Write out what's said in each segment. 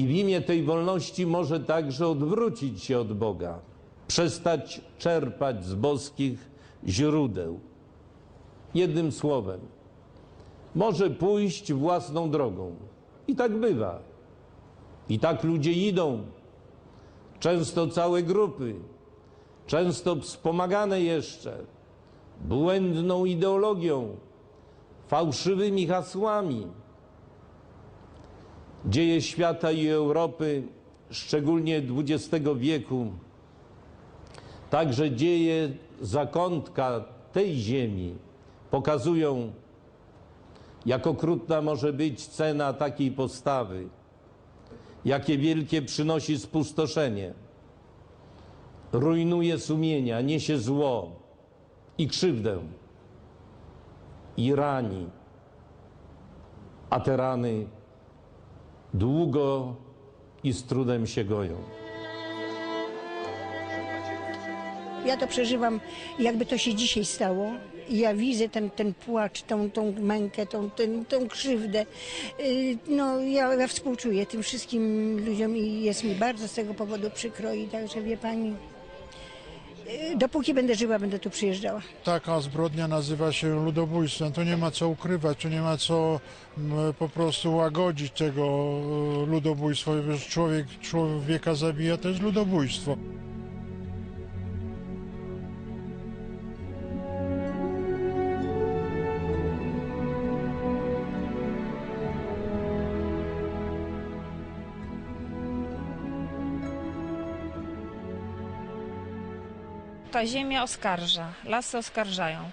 I w imię tej wolności może także odwrócić się od Boga, przestać czerpać z boskich źródeł. Jednym słowem, może pójść własną drogą. I tak bywa. I tak ludzie idą. Często całe grupy, często wspomagane jeszcze błędną ideologią, fałszywymi hasłami. Dzieje świata i Europy, szczególnie XX wieku, także dzieje zakątka tej ziemi pokazują, jak okrutna może być cena takiej postawy, jakie wielkie przynosi spustoszenie. Rujnuje sumienia, niesie zło i krzywdę i rani, a te rany długo i z trudem się goją. Ja to przeżywam, jakby to się dzisiaj stało. Ja widzę ten, ten płacz, tą, tą mękę, tą, ten, tą krzywdę. Yy, No, ja, ja współczuję tym wszystkim ludziom i jest mi bardzo z tego powodu przykro. I także wie pani, dopóki będę żyła, będę tu przyjeżdżała. Taka zbrodnia nazywa się ludobójstwem. Tu nie ma co ukrywać, tu nie ma co po prostu łagodzić tego e, ludobójstwa. Człowiek człowieka zabija, to jest ludobójstwo. Ta ziemia oskarża, lasy oskarżają.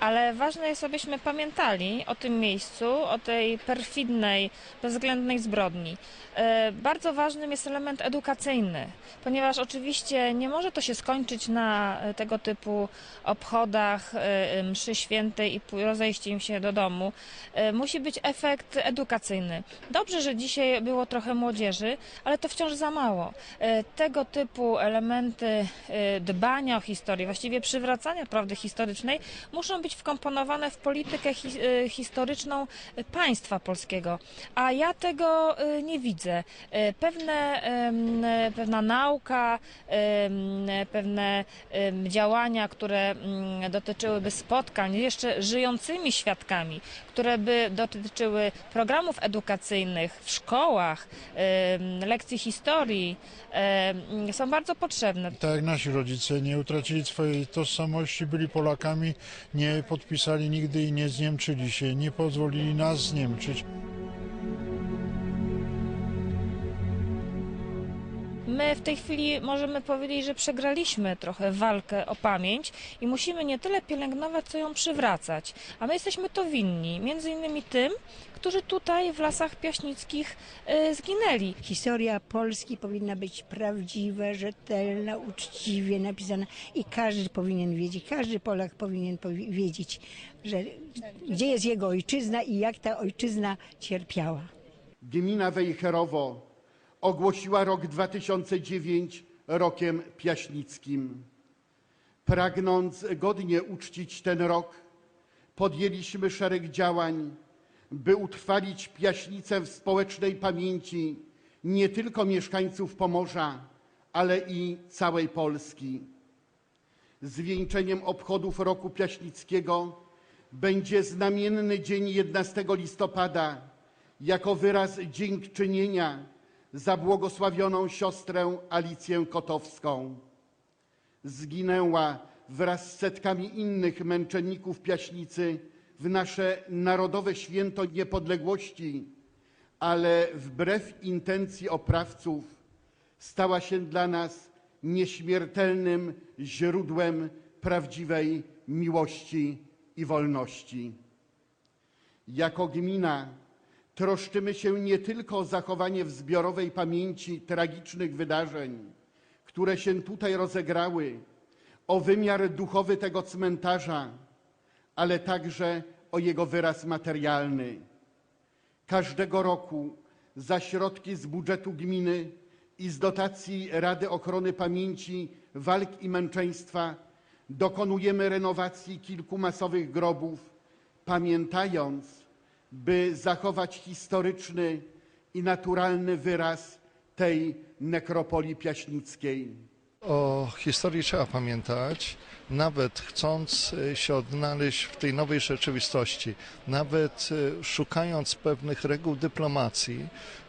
Ale ważne jest, abyśmy pamiętali o tym miejscu, o tej perfidnej, bezwzględnej zbrodni. E, Bardzo ważnym jest element edukacyjny, ponieważ oczywiście nie może to się skończyć na e, tego typu obchodach e, mszy świętej i pój- rozejściem się do domu. Musi być efekt edukacyjny. Dobrze, że dzisiaj było trochę młodzieży, ale to wciąż za mało. Tego typu elementy dbania o historię, właściwie przywracania prawdy historycznej, muszą być wkomponowane w politykę hi- e, historyczną państwa polskiego. A ja tego e, nie widzę. E, Pewne, pewna nauka, pewne działania, które mm, dotyczyłyby spotkań jeszcze żyjącymi świadkami, które by dotyczyły programów edukacyjnych w szkołach, lekcji historii, są bardzo potrzebne. Tak nasi rodzice nie utracili swojej tożsamości, byli Polakami, nie podpisali nigdy i nie zniemczyli się, nie pozwolili nas zniemczyć. My w tej chwili możemy powiedzieć, że przegraliśmy trochę walkę o pamięć i musimy nie tyle pielęgnować, co ją przywracać. A my jesteśmy to winni, między innymi tym, którzy tutaj w lasach piaśnickich y, zginęli. Historia Polski powinna być prawdziwa, rzetelna, uczciwie napisana i każdy powinien wiedzieć, każdy Polak powinien powi- wiedzieć, że gdzie jest jego ojczyzna i jak ta ojczyzna cierpiała. Gmina Wejherowo ogłosiła rok 2009 rokiem piaśnickim. Pragnąc godnie uczcić ten rok, podjęliśmy szereg działań, by utrwalić piaśnicę w społecznej pamięci nie tylko mieszkańców Pomorza, ale i całej Polski. Zwieńczeniem obchodów roku piaśnickiego będzie znamienny dzień 11 listopada jako wyraz dziękczynienia za błogosławioną siostrę Alicję Kotowską. Zginęła wraz z setkami innych męczenników Piaśnicy w nasze narodowe święto niepodległości, ale wbrew intencji oprawców stała się dla nas nieśmiertelnym źródłem prawdziwej miłości i wolności. Jako gmina troszczymy się nie tylko o zachowanie w zbiorowej pamięci tragicznych wydarzeń, które się tutaj rozegrały, o wymiar duchowy tego cmentarza, ale także o jego wyraz materialny. Każdego roku za środki z budżetu gminy i z dotacji Rady Ochrony Pamięci Walk i Męczeństwa dokonujemy renowacji kilku masowych grobów, pamiętając, by zachować historyczny i naturalny wyraz tej nekropolii piaśnickiej. O historii trzeba pamiętać, nawet chcąc e, się odnaleźć w tej nowej rzeczywistości, nawet e, szukając pewnych reguł dyplomacji,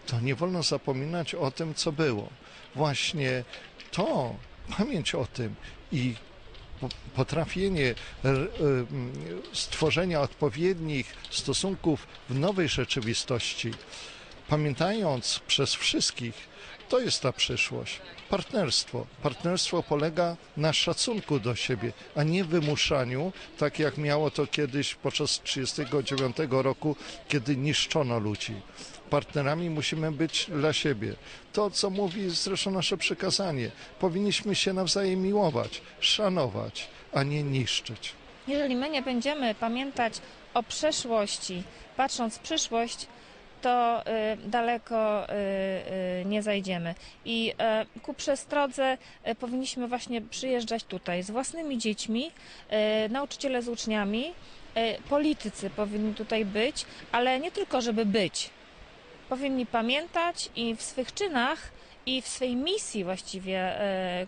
to nie wolno zapominać o tym, co było. Właśnie to, pamięć o tym i po- potrafienie y, stworzenia odpowiednich stosunków w nowej rzeczywistości, pamiętając przez wszystkich, to jest ta przyszłość. Partnerstwo. Partnerstwo polega na szacunku do siebie, a nie wymuszaniu, tak jak miało to kiedyś podczas 1939 roku, kiedy niszczono ludzi. Partnerami musimy być dla siebie. To, co mówi zresztą nasze przekazanie. Powinniśmy się nawzajem miłować, szanować, a nie niszczyć. Jeżeli my nie będziemy pamiętać o przeszłości, patrząc w przyszłość, to y, daleko y, y, nie zajdziemy. I ku przestrodze powinniśmy właśnie przyjeżdżać tutaj z własnymi dziećmi, nauczyciele z uczniami, politycy powinni tutaj być, ale nie tylko, żeby być. Powinni pamiętać i w swych czynach i w swej misji właściwie,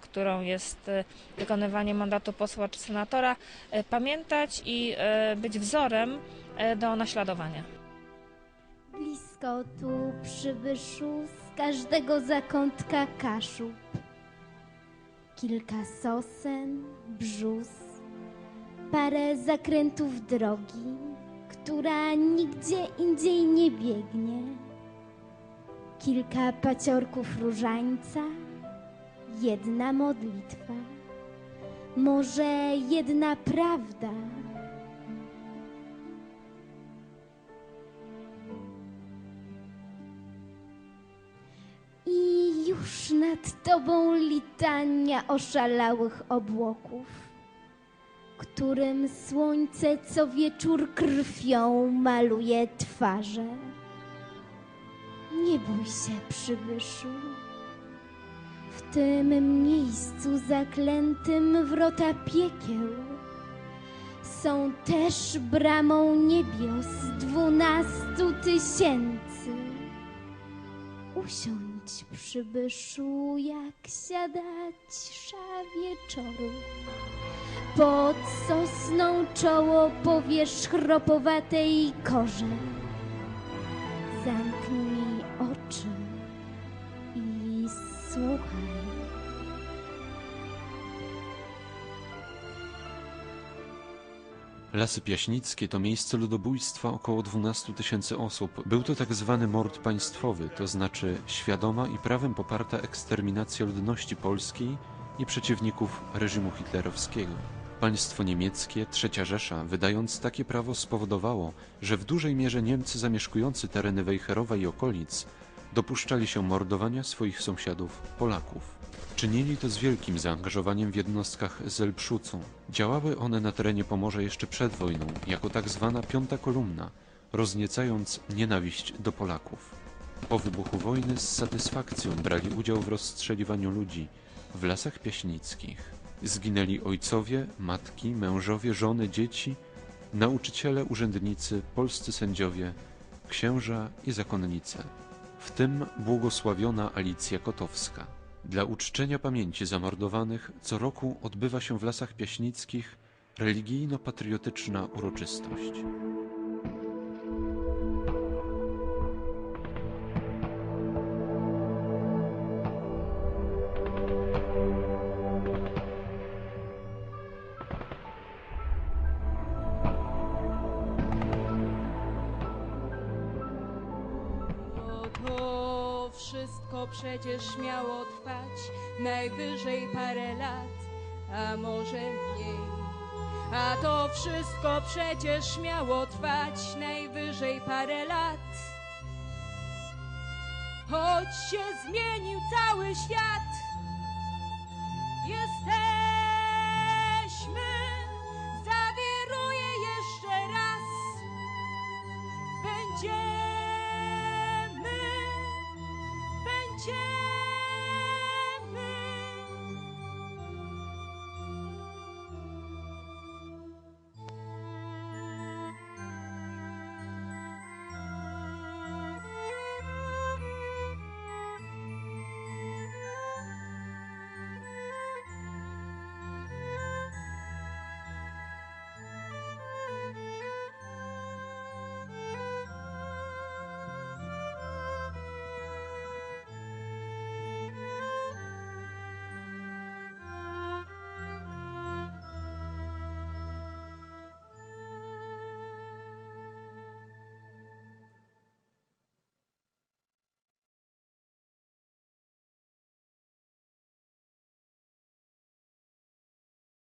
którą jest wykonywanie mandatu posła czy senatora, pamiętać i być wzorem do naśladowania. Tu przybyszu z każdego zakątka kaszub. Kilka sosen, brzus, parę zakrętów drogi, która nigdzie indziej nie biegnie. Kilka paciorków różańca, jedna modlitwa, może jedna prawda. Już nad tobą litania oszalałych obłoków, którym słońce co wieczór krwią maluje twarze. Nie bój się, przybyszu. W tym miejscu zaklętym wrota piekieł są też bramą niebios dwunastu tysięcy. Usiądź, przybyszu, jak siada cisza wieczoru. Pod sosną czoło powiesz chropowatej korze. Zamknij Lasy Piaśnickie to miejsce ludobójstwa około 12 tysięcy osób. Był to tak zwany mord państwowy, to znaczy świadoma i prawem poparta eksterminacja ludności polskiej i przeciwników reżimu hitlerowskiego. Państwo niemieckie, Trzecia Rzesza, wydając takie prawo spowodowało, że w dużej mierze Niemcy zamieszkujący tereny Wejherowa i okolic dopuszczali się mordowania swoich sąsiadów, Polaków. Czynili to z wielkim zaangażowaniem w jednostkach Zelbschucu. Działały one na terenie Pomorza jeszcze przed wojną, jako tak zwana piąta kolumna, rozniecając nienawiść do Polaków. Po wybuchu wojny z satysfakcją brali udział w rozstrzeliwaniu ludzi w lasach piaśnickich. Zginęli ojcowie, matki, mężowie, żony, dzieci, nauczyciele, urzędnicy, polscy sędziowie, księża i zakonnice. W tym błogosławiona Alicja Kotowska. Dla uczczenia pamięci zamordowanych co roku odbywa się w Lasach Piaśnickich religijno-patriotyczna uroczystość. Przecież miało trwać najwyżej parę lat, a może mniej. A to wszystko przecież miało trwać najwyżej parę lat. Choć się zmienił cały świat,